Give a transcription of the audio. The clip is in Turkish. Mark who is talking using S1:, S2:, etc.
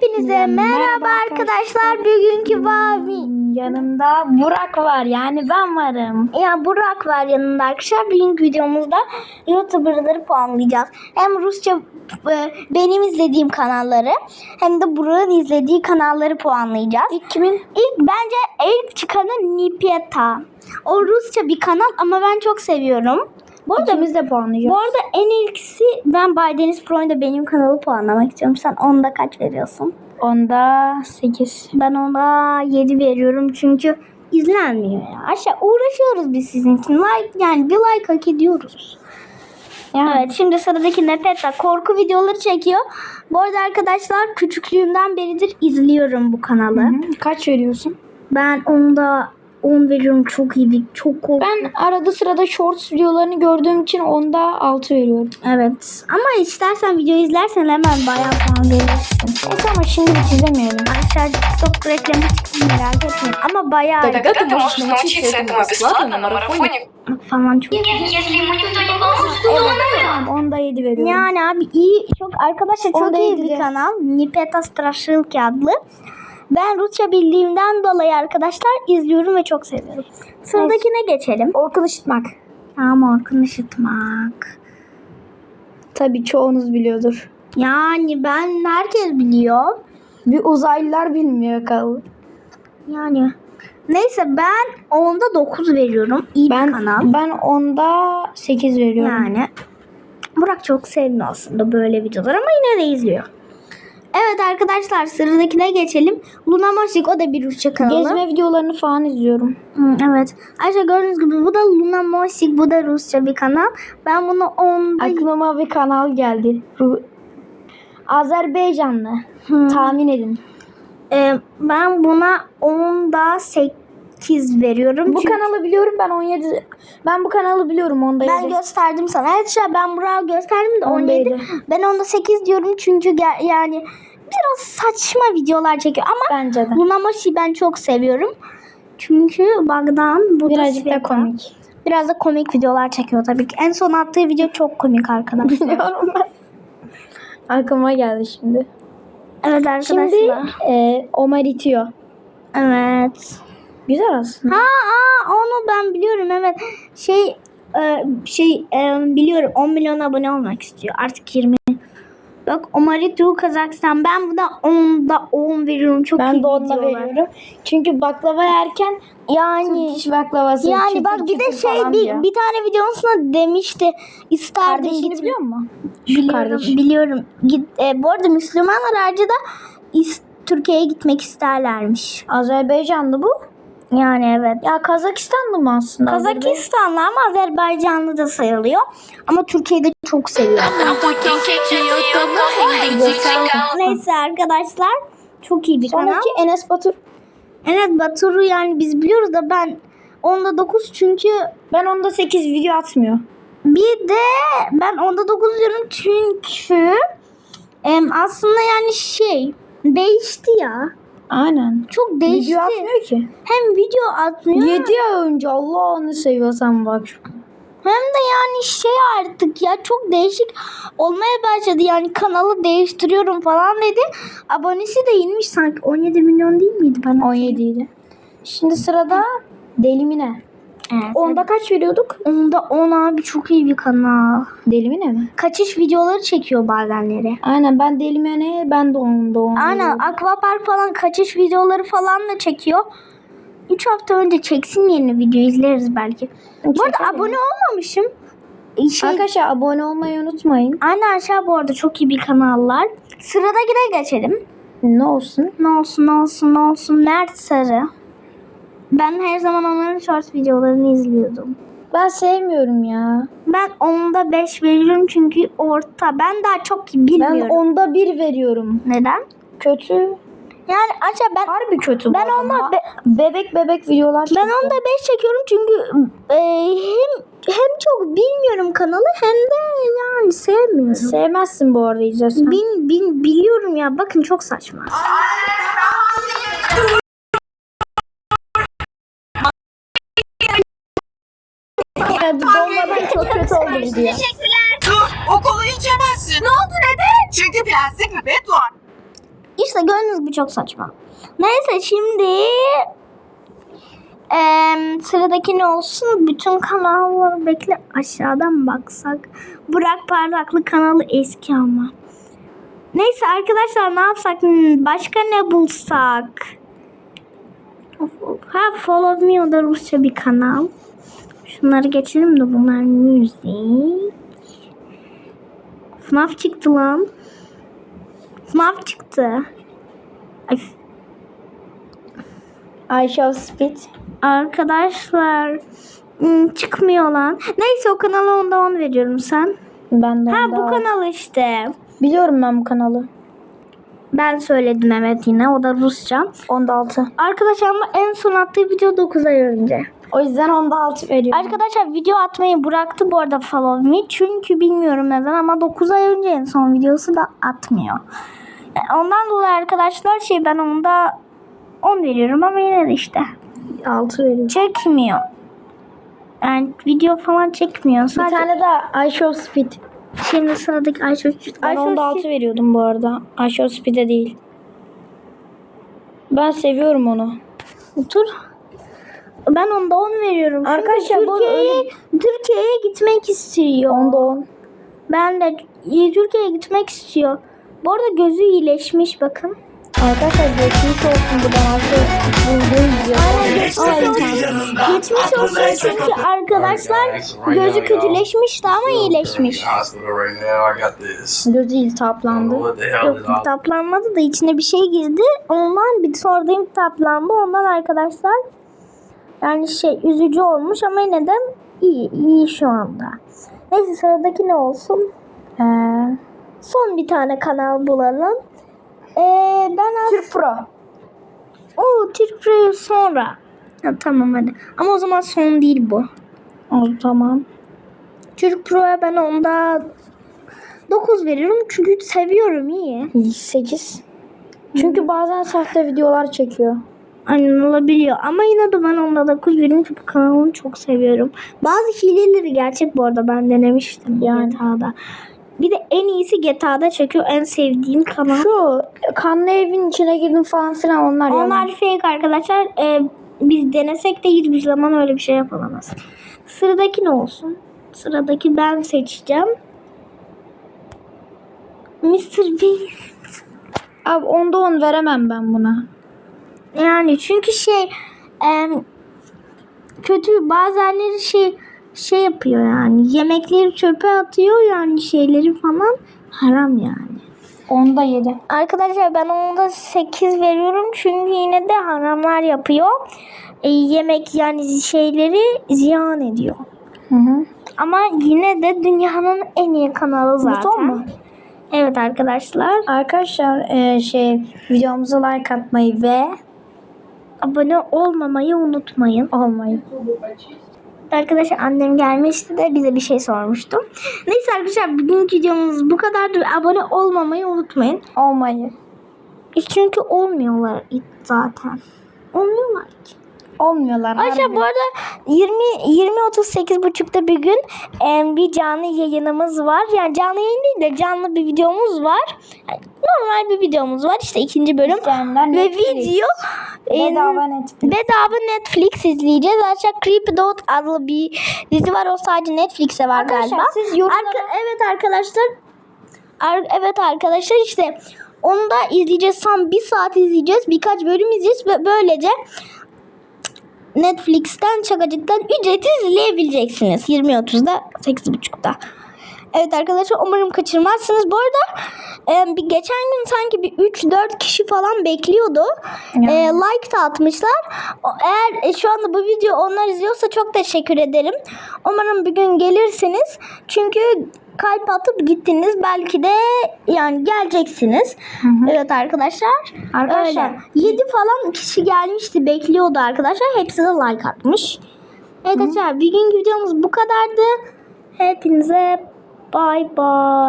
S1: Hepinize merhaba,
S2: Merhaba
S1: arkadaşlar. Bugünkü Vavi.
S2: Yanımda Burak var yani ben varım.
S1: Ya Burak var yanında arkadaşlar. Bugünkü videomuzda YouTuber'ları puanlayacağız. Hem Rusça e, benim izlediğim kanalları hem de Burak'ın izlediği kanalları puanlayacağız.
S2: İlk kimin?
S1: İlk bence ilk çıkanı Nipeta. O Rusça bir kanal ama ben çok seviyorum. Bu arada,
S2: İkimiz de puanlayacağız.
S1: bu arada en ilkisi ben Baydeniz Pro'yu da benim kanalı puanlamak istiyorum. Sen onda kaç veriyorsun?
S2: Onda 8.
S1: Ben ona 7 veriyorum çünkü izlenmiyor ya. Aşağı uğraşıyoruz biz sizin için. Like yani bir like hak ediyoruz.
S2: Yani
S1: Evet şimdi sıradaki Nefeta korku videoları çekiyor. Bu arada arkadaşlar küçüklüğümden beridir izliyorum bu kanalı.
S2: Hı, kaç veriyorsun?
S1: Ben onda 10 veriyorum çok iyi bir çok korku.
S2: Ben arada sırada shorts videolarını gördüğüm için onda 6 veriyorum.
S1: Evet ama istersen video izlersen hemen bayağı puan verirsin.
S2: Neyse ama şimdi izlemeyelim.
S1: Aşağı TikTok reklamı çıktı merak etmeyin. ama bayağı
S3: Когда ты можешь научиться этому бесплатно на марафоне
S1: falan çok
S3: Если ему никто не поможет, то он
S2: Tamam onda 7 veriyorum.
S1: Yani abi iyi çok arkadaşlar çok
S2: Onda
S1: iyi
S2: ilgili.
S1: bir kanal. Nipeta Strashilki adlı. Ben Rusça bildiğimden dolayı arkadaşlar izliyorum ve çok seviyorum. Sıradakine geçelim.
S2: Orkun Işıtmak.
S1: Ama Orkun Işıtmak.
S2: Tabii çoğunuz biliyordur.
S1: Yani ben herkes biliyor.
S2: Bir uzaylılar bilmiyor kaldı.
S1: Yani neyse ben onda 9 veriyorum. İyi bir
S2: Ben
S1: kanal.
S2: ben onda 8 veriyorum.
S1: Yani Burak çok sevmiyor aslında böyle videolar ama yine de izliyor. Evet arkadaşlar sıradakine geçelim. Luna Mosik o da bir Rusça kanalı.
S2: Gezme videolarını falan izliyorum.
S1: Hı, evet. Ayrıca gördüğünüz gibi bu da Luna Mosik bu da Rusça bir kanal. Ben bunu onda
S2: Aklıma bir kanal geldi. Ru- Azerbaycanlı.
S1: Hı.
S2: Tahmin edin.
S1: Ee, ben buna onda 8 veriyorum.
S2: Bu
S1: Çünkü
S2: kanalı biliyorum ben 17. Ben bu kanalı biliyorum onda
S1: ben
S2: 7.
S1: gösterdim sana. Evet şu an ben Burak'a gösterdim de
S2: Onda
S1: 17.
S2: yedi.
S1: Ben onda 8 diyorum çünkü yani biraz saçma videolar çekiyor ama
S2: Bence de.
S1: Luna Mosik'i ben çok seviyorum. Çünkü Bagdan bu
S2: Birazcık da komik.
S1: Biraz da komik videolar çekiyor tabii ki. En son attığı video çok komik arkadaşlar.
S2: Biliyorum ben. Aklıma geldi şimdi.
S1: evet arkadaşlar.
S2: Şimdi e, Omar itiyor.
S1: Evet.
S2: Güzel aslında.
S1: Ha aa, onu ben biliyorum evet. Şey e, şey e, biliyorum 10 milyon abone olmak istiyor. Artık 20. Bak Omaritu Kazakistan. Ben buna 10'da 10 veriyorum. Çok iyi
S2: Ben de onda
S1: videolar.
S2: veriyorum. Çünkü baklava yerken
S1: Yani
S2: Türk iş baklavası.
S1: yani
S2: çıtır
S1: bak bir de şey bir,
S2: diyor.
S1: bir tane videosunda demişti isterdim
S2: Kardeşini
S1: gitmek.
S2: biliyor musun?
S1: Biliyorum, biliyorum. Git, e, bu arada Müslümanlar harcı da Türkiye'ye gitmek isterlermiş.
S2: Azerbaycanlı bu.
S1: Yani evet.
S2: Ya Kazakistanlı mı aslında?
S1: Kazakistanlı ama Azerbaycanlı da sayılıyor. Ama Türkiye'de çok seviyor. Neyse arkadaşlar çok iyi bir kanal.
S2: Sonraki Enes Batur.
S1: Evet Batur'u yani biz biliyoruz da ben onda 9 çünkü
S2: Ben onda 8 video atmıyor.
S1: bir de ben onda 9 diyorum çünkü em, aslında yani şey değişti ya.
S2: Aynen.
S1: Çok değişti.
S2: Video atmıyor ki.
S1: Hem video atmıyor
S2: 7 ay önce Allah'ını seviyorsan bak.
S1: hem de yani şey artık ya çok değişik olmaya başladı. Yani kanalı değiştiriyorum falan dedi. Abonesi de inmiş sanki 17 milyon değil miydi bana?
S2: 17 idi. Şimdi sırada Delimine.
S1: Evet.
S2: Onda kaç veriyorduk?
S1: Onda 10 abi çok iyi bir kanal.
S2: Delimine mi?
S1: Kaçış videoları çekiyor bazenleri.
S2: Aynen ben Delimine ben de onda onda.
S1: Aynen Aquapark falan kaçış videoları falan da çekiyor. 3 hafta önce çeksin yeni video izleriz belki. Bu arada
S2: Çekelim.
S1: abone olmamışım. Ee, Şey,
S2: Arkadaşlar abone olmayı unutmayın.
S1: Aynen aşağı bu arada çok iyi bir kanallar. Sıradakine geçelim.
S2: Ne olsun?
S1: Ne olsun ne olsun ne olsun. Mert Sarı. Ben her zaman onların short videolarını izliyordum.
S2: Ben sevmiyorum ya.
S1: Ben onda 5 veriyorum çünkü orta. Ben daha çok iyi
S2: Ben
S1: bilmiyorum.
S2: onda bir veriyorum.
S1: Neden?
S2: Kötü.
S1: Yani acaba ben
S2: Harbi kötü
S1: Ben onda be-
S2: bebek bebek videolar
S1: ben onda 5 çekiyorum çünkü e, hem hem çok bilmiyorum kanalı hem de yani sevmiyorum.
S2: Sevmezsin bu arada izlersen.
S1: Bin, bin biliyorum ya bakın çok saçma.
S2: Evet, dolmadan çok kötü oldu video.
S3: Dur, o kolayı içemezsin. Ne oldu neden? Çünkü plastik pipet var.
S1: İşte gördüğünüz gibi çok saçma. Neyse şimdi eee, sıradaki ne olsun? Bütün kanalları bekle aşağıdan baksak. Burak Parlaklı kanalı eski ama. Neyse arkadaşlar ne yapsak? Başka ne bulsak? Ha Follow Me o da Rusça bir kanal. Şunları geçelim de bunlar müzik. FNAF çıktı lan. FNAF çıktı. Ay,
S2: I Shall Speed.
S1: arkadaşlar hmm, çıkmıyor lan. Neyse o kanala onda 10 veriyorum sen.
S2: Ben de
S1: Ha bu
S2: var.
S1: kanal işte.
S2: Biliyorum ben bu kanalı.
S1: Ben söyledim evet yine o da Rusça.
S2: Onda 6.
S1: Arkadaşlar ama en son attığı video 9 ay önce.
S2: O yüzden onda 6 veriyorum.
S1: Arkadaşlar video atmayı bıraktı bu arada Follow Me. Çünkü bilmiyorum neden ama 9 ay önce en son videosu da atmıyor. Yani ondan dolayı arkadaşlar şey ben onda 10 veriyorum ama yine de işte
S2: 6 veriyorum.
S1: çekmiyor. Yani video falan çekmiyor.
S2: Bir
S1: Sadece
S2: tane daha I Shall Speed.
S1: şimdi sıradaki Ayşe
S2: Ben onda 6 veriyordum bu arada. I Shall Speed'e değil. Ben seviyorum onu.
S1: Otur. Ben onda 10 veriyorum. Çünkü
S2: Arkadaşlar
S1: Türkiye'ye Türkiye'ye gitmek istiyor.
S2: Onda 10.
S1: Ben de Türkiye'ye gitmek istiyor. Bu arada gözü iyileşmiş bakın.
S2: Arkadaşlar geçmiş olsun bu bana.
S1: Geçmiş olsun çünkü arkadaşlar gözü kötüleşmişti ama iyileşmiş.
S2: Gözü iltihaplandı.
S1: Yok kitaplanmadı da içine bir şey girdi. Ondan bir sonradan kitaplandı. Ondan arkadaşlar yani şey üzücü olmuş ama yine de iyi, iyi şu anda. Neyse sıradaki ne olsun?
S2: Ee,
S1: Son bir tane kanal bulalım. Ee, ben az...
S2: Türk Pro.
S1: Oo, Türk Pro'yu sonra. Ha, tamam hadi. Ama o zaman son değil bu.
S2: O tamam.
S1: Türk Pro'ya ben onda 9 veriyorum çünkü seviyorum iyi.
S2: 8. Çünkü bazen sahte videolar çekiyor.
S1: Aynen olabiliyor ama yine de ben onda 9 veriyorum çünkü kanalını çok seviyorum. Bazı hileleri gerçek bu arada ben denemiştim
S2: Yani.
S1: GTA'da. Bir de en iyisi GTA'da çekiyor en sevdiğim kanal.
S2: Şu kanlı evin içine girdim falan filan onlar,
S1: Onlar
S2: yalan.
S1: fake arkadaşlar. Ee, biz denesek de hiçbir zaman öyle bir şey yapılamaz. Sıradaki ne olsun? Sıradaki ben seçeceğim. Mr. Beast.
S2: Abi onda 10 veremem ben buna.
S1: Yani çünkü şey em, kötü bazenleri şey şey yapıyor yani yemekleri çöpe atıyor yani şeyleri falan haram yani.
S2: Onda 7.
S1: Arkadaşlar ben onda 8 veriyorum çünkü yine de haramlar yapıyor. E, yemek yani şeyleri ziyan ediyor.
S2: Hı hı.
S1: Ama yine de dünyanın en iyi kanalı zaten.
S2: son mu?
S1: Evet arkadaşlar.
S2: Arkadaşlar e, şey videomuza like atmayı ve
S1: Abone olmamayı unutmayın.
S2: olmayı.
S1: Arkadaşlar annem gelmişti de bize bir şey sormuştu. Neyse arkadaşlar bugünkü videomuz bu kadardı. Abone olmamayı unutmayın.
S2: Olmayı.
S1: E Çünkü olmuyorlar zaten. Olmuyorlar ki.
S2: Olmuyorlar. Harbi.
S1: bu arada 20 20 38 buçukta bir gün em, bir canlı yayınımız var. Yani canlı yayın değil de canlı bir videomuz var. Yani normal bir videomuz var. İşte ikinci bölüm.
S2: İsteyenler
S1: Ve
S2: Netflix.
S1: video em,
S2: Bedava Netflix.
S1: bedava Netflix izleyeceğiz. Ayrıca Creepy Dot adlı bir dizi var. O sadece Netflix'e var
S2: Arkadaşlar,
S1: galiba.
S2: siz yorumlara-
S1: Arka- evet arkadaşlar. Ar- evet arkadaşlar işte onu da izleyeceğiz. Tam bir saat izleyeceğiz. Birkaç bölüm izleyeceğiz. Ve böylece Netflix'ten Çakacık'tan ücretsiz izleyebileceksiniz. 20.30'da 8.30'da. Evet arkadaşlar umarım kaçırmazsınız. Bu arada e, bir geçen gün sanki bir 3-4 kişi falan bekliyordu. E, like da atmışlar. O- Eğer e, şu anda bu video onlar izliyorsa çok teşekkür ederim. Umarım bir gün gelirsiniz. Çünkü kalp atıp gittiniz. Belki de yani geleceksiniz. Evet arkadaşlar.
S2: Arkadaşlar,
S1: 7 falan kişi gelmişti. Bekliyordu arkadaşlar. Hepsi de like atmış. Evet arkadaşlar bir günkü videomuz bu kadardı. Hepinize 拜拜。